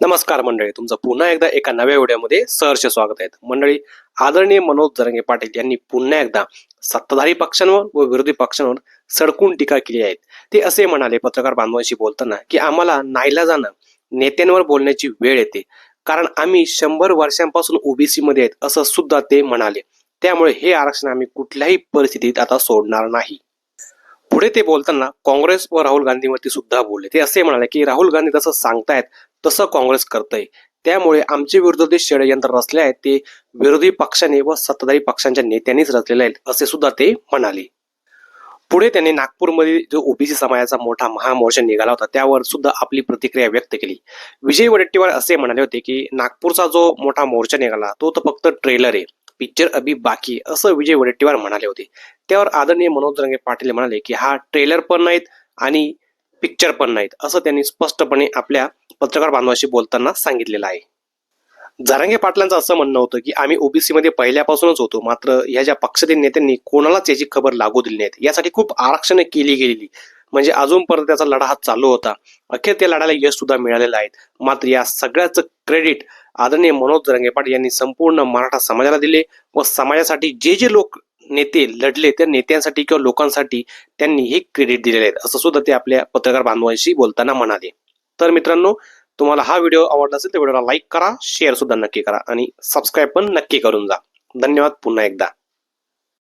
नमस्कार मंडळी तुमचं पुन्हा एकदा एका नव्या व्हिडिओमध्ये सहर्ष स्वागत आहे. मंडळी आदरणीय मनोज जरंगे पाटील यांनी पुन्हा एकदा सत्ताधारी पक्षांवर व विरोधी पक्षांवर सडकून टीका केली आहे. ते असे म्हणाले पत्रकार बांधवांशी बोलताना की आम्हाला नाईला जाणं नेत्यांवर बोलण्याची वेळ येते. कारण आम्ही शंभर वर्षांपासून ओबीसी मध्ये आहेत असं सुद्धा ते म्हणाले. त्यामुळे हे आरक्षण आम्ही कुठल्याही परिस्थितीत आता सोडणार नाही. पुढे ते बोलताना काँग्रेस व राहुल गांधीवरती सुद्धा बोलले. ते असे म्हणाले की राहुल गांधी जसं सांगतायत तसं काँग्रेस करतंय. त्यामुळे आमचे विरुद्ध जे षडयंत्र रचले आहेत ते विरोधी पक्षाने व सत्ताधारी पक्षांच्या नेत्यांनीच रचलेले आहेत असे सुद्धा ते म्हणाले. पुढे त्यांनी नागपूरमध्ये जो ओबीसी समाजाचा मोठा महामोर्चा निघाला होता त्यावर सुद्धा आपली प्रतिक्रिया व्यक्त केली. विजय वडेट्टीवार असे म्हणाले होते की नागपूरचा जो मोठा मोर्चा निघाला तो तर फक्त ट्रेलर आहे पिक्चर अभी बाकी असं विजय वडेट्टीवार म्हणाले होते. त्यावर आदरणीय मनोज रंगे पाटील म्हणाले की हा ट्रेलर पण नाहीत आणि पिक्चर पण नाहीत असं त्यांनी स्पष्टपणे आपल्या पत्रकार बांधवाशी बोलताना सांगितलेलं आहे. जरांगे पाटलांचं असं म्हणणं होतं की आम्ही ओबीसी मध्ये पहिल्यापासूनच होतो मात्र या ज्या पक्षातील नेत्यांनी कोणालाच याची खबर लागू दिली नाहीत. यासाठी खूप आरक्षण केली गेलेली. म्हणजे अजूनपर्यंत त्याचा लढा हा चालू होता. अखेर त्या लढ्याला यश सुद्धा मिळालेलं आहे. मात्र या सगळ्याचं क्रेडिट आदरणीय मनोज जरंगे पाटील यांनी संपूर्ण मराठा समाजाला दिले व समाजासाठी जे जे लोक नेते लढले त्या नेत्यांसाठी किंवा लोकांसाठी त्यांनी हे क्रेडिट दिलेले आहेत. असं सुद्धा ते आपल्या पत्रकार बांधवांशी बोलताना म्हणाले. तर मित्रांनो तुम्हाला हा व्हिडिओ आवडला असेल तर व्हिडिओला लाईक करा शेअर सुद्धा नक्की करा आणि सबस्क्राईब पण नक्की करून जा. धन्यवाद पुन्हा एकदा.